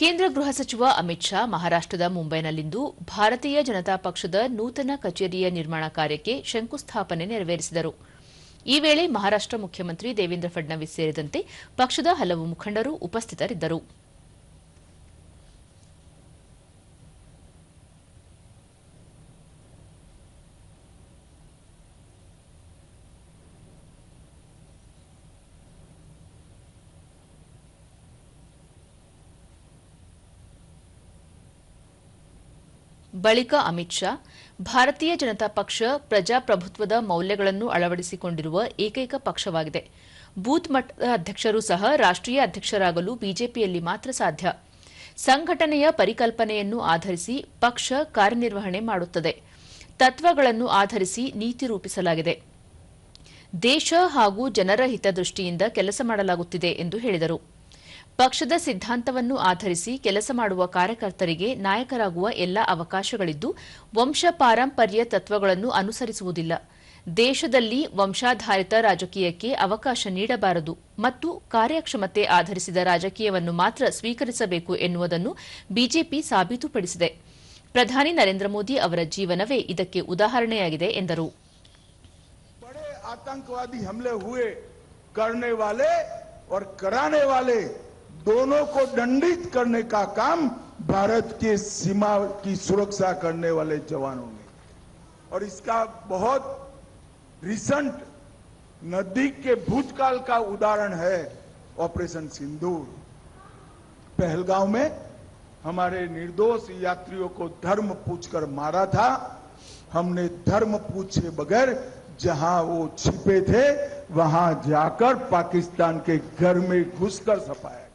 ಕೇಂದ್ರ ಗೃಹ ಸಚಿವ ಅಮಿತ್ ಶಾ ಮಹಾರಾಷ್ಟದ ಮುಂಬೈನಲ್ಲಿಂದು ಭಾರತೀಯ ಜನತಾ ಪಕ್ಷದ ನೂತನ ಕಚೇರಿಯ ನಿರ್ಮಾಣ ಕಾರ್ಯಕ್ಕೆ ಶಂಕುಸ್ಥಾಪನೆ ನೆರವೇರಿಸಿದರು. ಈ ವೇಳೆ ಮಹಾರಾಷ್ಟ ಮುಖ್ಯಮಂತ್ರಿ ದೇವೇಂದ್ರ ಫಡ್ನವೀಸ್ ಸೇರಿದಂತೆ ಪಕ್ಷದ ಹಲವು ಮುಖಂಡರು ಉಪಸ್ಥಿತರಿದ್ದರು. ಬಳಿಕ ಅಮಿತ್ ಶಾ, ಭಾರತೀಯ ಜನತಾ ಪಕ್ಷ ಪ್ರಜಾಪ್ರಭುತ್ವದ ಮೌಲ್ಯಗಳನ್ನು ಅಳವಡಿಸಿಕೊಂಡಿರುವ ಏಕೈಕ ಪಕ್ಷವಾಗಿದೆ. ಬೂತ್ ಮಟ್ಟದ ಅಧ್ಯಕ್ಷರು ಸಹ ರಾಷ್ಟೀಯ ಅಧ್ಯಕ್ಷರಾಗಲು ಬಿಜೆಪಿಯಲ್ಲಿ ಮಾತ್ರ ಸಾಧ್ಯ. ಸಂಘಟನೆಯ ಪರಿಕಲ್ಪನೆಯನ್ನು ಆಧರಿಸಿ ಪಕ್ಷ ಕಾರ್ಯನಿರ್ವಹಣೆ ಮಾಡುತ್ತದೆ. ತತ್ವಗಳನ್ನು ಆಧರಿಸಿ ನೀತಿ ರೂಪಿಸಲಾಗಿದೆ. ದೇಶ ಹಾಗೂ ಜನರ ಹಿತದೃಷ್ಟಿಯಿಂದ ಕೆಲಸ ಮಾಡಲಾಗುತ್ತಿದೆ ಎಂದು ಹೇಳಿದರು. ಪಕ್ಷದ ಸಿದ್ಧಾಂತವನ್ನು ಆಧರಿಸಿ ಕೆಲಸ ಮಾಡುವ ಕಾರ್ಯಕರ್ತರಿಗೆ ನಾಯಕರಾಗುವ ಎಲ್ಲ ಅವಕಾಶಗಳಿದ್ದು ವಂಶ ಪಾರಂಪರ್ಯ ತತ್ವಗಳನ್ನು ಅನುಸರಿಸುವುದಿಲ್ಲ ದೇಶದಲ್ಲಿ ವಂಶಾಧಾರಿತ ರಾಜಕೀಯಕ್ಕೆ ಅವಕಾಶ ನೀಡಬಾರದು ಮತ್ತು ಕಾರ್ಯಕ್ಷಮತೆ ಆಧರಿಸಿದ ರಾಜಕೀಯವನ್ನು ಮಾತ್ರ ಸ್ವೀಕರಿಸಬೇಕು ಎನ್ನುವುದನ್ನು ಬಿಜೆಪಿ ಸಾಬೀತುಪಡಿಸಿದೆ ಪ್ರಧಾನಿ ನರೇಂದ್ರ ಮೋದಿ ಅವರ ಜೀವನವೇ ಇದಕ್ಕೆ ಉದಾಹರಣೆಯಾಗಿದೆ ಎಂದರು बड़े आतंकवादी हमले हुए करने वाले और कराने वाले दोनों को दंडित करने का काम भारत के सीमा की सुरक्षा करने वाले जवानों ने। और इसका बहुत रिसेंट नज़दीक के भूतकाल का उदाहरण है ऑपरेशन सिंदूर पहलगांव में हमारे निर्दोष यात्रियों को धर्म पूछकर मारा था। हमने धर्म पूछे बगैर जहाँ वो छिपे थे, वहाँ जाकर पाकिस्तान के घर में घुसकर सफाया।